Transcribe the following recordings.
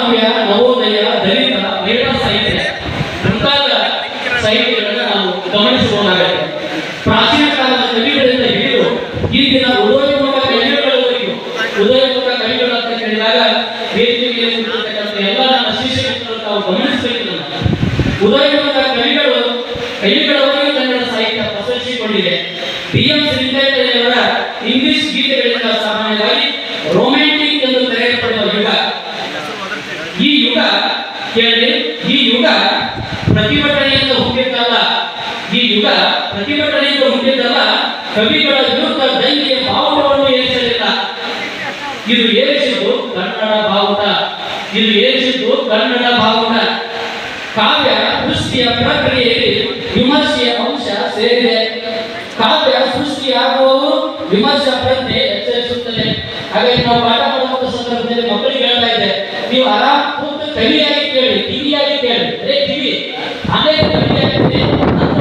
ಕಾವ್ಯ ನವೋದಯ ದಲಿತ ಬೇರ ಸಾಹಿತ್ಯ ಮುಂತಾದ ಸಾಹಿತ್ಯಗಳನ್ನ ನಾವು ಗಮನಿಸಬಹುದಾಗಿದೆ ಪ್ರಾಚೀನ ಕಾಲದ ಕವಿಗಳಿಂದ ಹಿಡಿದು ಈಗಿನ ಉದಯೋನ್ಮುಖ ಕವಿಗಳವರೆಗೂ, ಉದಯೋನ್ಮುಖ ಕವಿಗಳು ಅಂತ ಹೇಳಿದಾಗ ವೇದಿಕೆಯಲ್ಲಿ ಕುಳಿತಿರ್ತಕ್ಕಂಥ ಎಲ್ಲ ನಮ್ಮ ತಾವು ಗಮನಿಸಬೇಕು ಉದಯೋನ್ಮುಖ ಕವಿಗಳು, ಕವಿಗಳವರೆಗೂ ಕನ್ನಡ ಸಾಹಿತ್ಯ ಪ್ರಶಂಸಿಸಿಕೊಂಡಿದೆ ಡಿ ಎಂ ಶ್ರೀಧರವರ ಇಂಗ್ಲಿಷ್ ಗೀತೆಗಳಿಂದ ಸಾಮಾನ್ಯವಾಗಿ ರೊಮ್ಯಾಂಟಿಕ್ ಎಂದು ಕರೆಯಲ್ಪಡುವ ಯುಗ. ಕೇಳಿ ಈ ಯುಗ ಪ್ರತಿಭಟನೆಯಿಂದ ಹುಟ್ಟಿದ್ದಲ್ಲ ಈ ಯುಗ ಪ್ರತಿಭಟನೆಯಿಂದ ಹುಟ್ಟಿದ್ದಲ್ಲ ಕವಿಗಳ ವಿರುದ್ಧ ದೈಹಿಕ ಬಾವುಟವನ್ನು ಏರಿಸಲಿಲ್ಲ ಇದು ಏರಿಸಿದ್ದು ಕನ್ನಡ ಬಾವುಟ ಇದು ಏರಿಸಿದ್ದು ಕನ್ನಡ ಬಾವುಟ ಕಾವ್ಯ ಸೃಷ್ಟಿಯ ಪ್ರಕ್ರಿಯೆಯಲ್ಲಿ ವಿಮರ್ಶೆಯ ಅಂಶ ಸೇರಿದೆ ಕಾವ್ಯ ಸೃಷ್ಟಿಯಾಗುವವು ವಿಮರ್ಶಾ ಪ್ರಜ್ಞೆ ಎಚ್ಚರಿಸುತ್ತದೆ ಹಾಗಾಗಿ ನಾವು ಪಾಠ ಮಾಡುವಂತ ಸಂದರ್ಭದಲ್ಲಿ ಮಕ್ಕಳಿಗೆ ಹೇಳ್ತಾ ಇದೆ ನೀವು ಆರಾಮ್ ಕೂತು ಕವಿಯಾಗಿ ಕೇಳಿ ಕಿವಿಯಾಗಿ ಕೇಳಿ ಅದೇ ಕಿವಿ ನಂತರ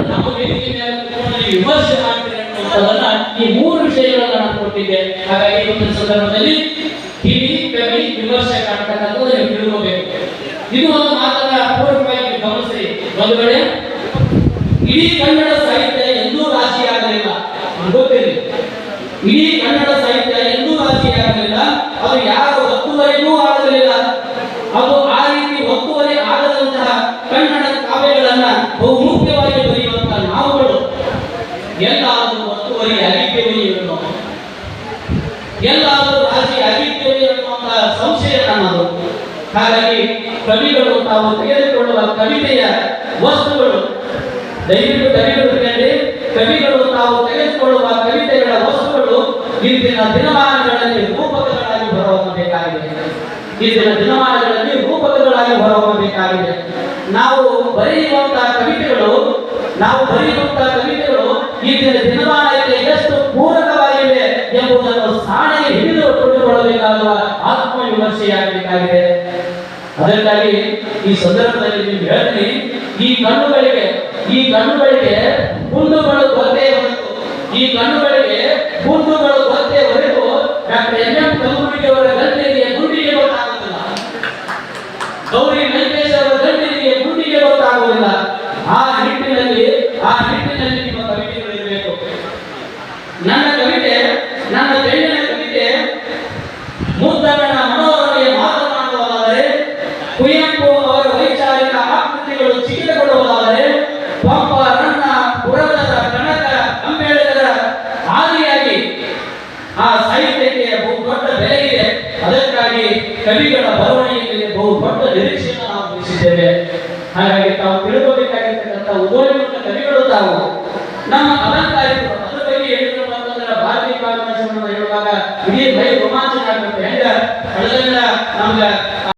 ನಮ್ಮ ವೇದಿಕೆ ಮೇಲೆ ವಿಮರ್ಶೆ ಅನ್ನುವಂಥದ್ದನ್ನ ಈ ಮೂರು ವಿಷಯಗಳನ್ನ ನಾನು ಹಾಗಾಗಿ ಇವತ್ತಿನ ಸಂದರ್ಭದಲ್ಲಿ ಕಿವಿ ಕವಿ ವಿಮರ್ಶೆ ಕಾಣ್ತಕ್ಕಂಥದ್ದು ನೀವು ಇದು ಒಂದು ಮಾತನ್ನ ಗಮನಿಸಿ ಒಂದು ವೇಳೆ ಕನ್ನಡ ಸಾಹಿತ್ಯ ಎಂದೂ ರಾಶಿ ಆಗಲಿಲ್ಲ ಗೊತ್ತಿರಲಿ ಕನ್ನಡ ಸಾಹಿತ್ಯ ಎಂದೂ ರಾಶಿಯಾಗಲಿಲ್ಲ ಅದು ಯಾರ ಒತ್ತುವರೆಗೂ ಆಗಲಿಲ್ಲ ಅದು ಆ ರೀತಿ ಕಾವ್ಯಗಳನ್ನ ಬಹುಮುಖ್ಯವಾಗಿ ಬರೆಯುವಂತಹ ನಾವುಗಳು ಎಲ್ಲಾದರೂ ಒತ್ತುವರಿ ಆಗಿದ್ದೇವೆ ಎನ್ನುವ ಎಲ್ಲಾದರೂ ರಾಜಿ ಆಗಿದ್ದೇವೆ ಎನ್ನುವಂತಹ ಸಂಶಯ ನನ್ನದು ಹಾಗಾಗಿ ಕವಿಗಳು ತಾವು ತೆಗೆದುಕೊಳ್ಳುವ ಕವಿತೆಯ ವಸ್ತುಗಳು, ದಯವಿಟ್ಟು ಕವಿಗಳು ಕವಿಗಳು ತಾವು ತೆಗೆದುಕೊಳ್ಳುವ ಕವಿತೆಗಳ ವಸ್ತುಗಳು ಇಂದಿನ ದಿನಮಾನಗಳಲ್ಲಿ ರೂಪಕಗಳಾಗಿ ಹೊರಹೊಮ್ಮಬೇಕಾಗಿದೆ. ಇಂದಿನ ದಿನಮಾನಗಳಲ್ಲಿ ರೂಪಕಗಳಾಗಿ ಹೊರಹೊಮ್ಮಬೇಕಾಗಿದೆ. ನಾವು ಬರೆಯುವಂತಹ ನಾವು ಬರೆಯುವಂತಹ ಕವಿತೆಗಳು ಇಂದಿನ ದಿನಮಾನಕ್ಕೆ ಎಷ್ಟು ಪೂರಕವಾಗಿವೆ ಎಂಬುದನ್ನು ಸಾಣೆಗೆ ಹಿಡಿದು ಕೊಳ್ಳಬೇಕಾಗುವ ಆತ್ಮವಿಮರ್ಶೆಯಾಗಬೇಕಾಗಿದೆ. ಅದಕ್ಕಾಗಿ ಈ ಸಂದರ್ಭದಲ್ಲಿ ನೀವು ಹೇಳ್ತೀನಿ, ಈ ಕಣ್ಣುಗಳಿಗೆ ಈ ಕಣ್ಣುಗಳಿಗೆ ಹುಣ್ಣುಗಳು ಹೊರತು, ಈ ಕಣ್ಣುಗಳಿಗೆ ಹುಣ್ಣುಗಳು ಗೊತ್ತೇ ಹೊರತು ಡಾಕ್ಟರ್ ಎಂ. ನನ್ನ ಕವಿತೆ ನನ್ನ ಬೆಳ್ಳಿನ ಕವಿತೆ ಮುದ್ದಣ್ಣ ಮನೋರಮೆಯ ಮಾತನಾಡುವುದಾದರೆ ಕುವೆಂಪು ಅವರ ವೈಚಾರಿಕ ಆಕೃತಿಗಳು ಚಿಕಿತಗೊಳ್ಳುವುದಾದರೆ ಪಂಪ ರನ್ನ ಪುರಂದರ ಕನಕ ಅಂಬೇಡ್ಕರ ಆದಿಯಾಗಿ ಆ ಸಾಹಿತ್ಯಕ್ಕೆ ಬಹು ದೊಡ್ಡ ಬೆಲೆ ಇದೆ ಅದಕ್ಕಾಗಿ ಕವಿಗಳ ಬರವಣಿಗೆಯಲ್ಲಿ ಬಹು ದೊಡ್ಡ ನಿರೀಕ್ಷೆಯನ್ನು ನಾವು ತಿಳಿಸಿದ್ದೇವೆ ಹಾಗಾಗಿ ತಾವು ತಿಳ್ಕೋಬೇಕಾಗಿರ್ತಕ್ಕಂಥ ಉದಯೋನ್ಮುಖ ಕವಿಗಳು ತಾವು ನಮ್ಮ ಅಲಂಕಾರಿಕರು ಇಡೀ ಮೈ ರೋಮಾಂಚನ ಆಗುತ್ತೆ ಹೆಂಗ? ಕಳೆದ ನಮ್ಗ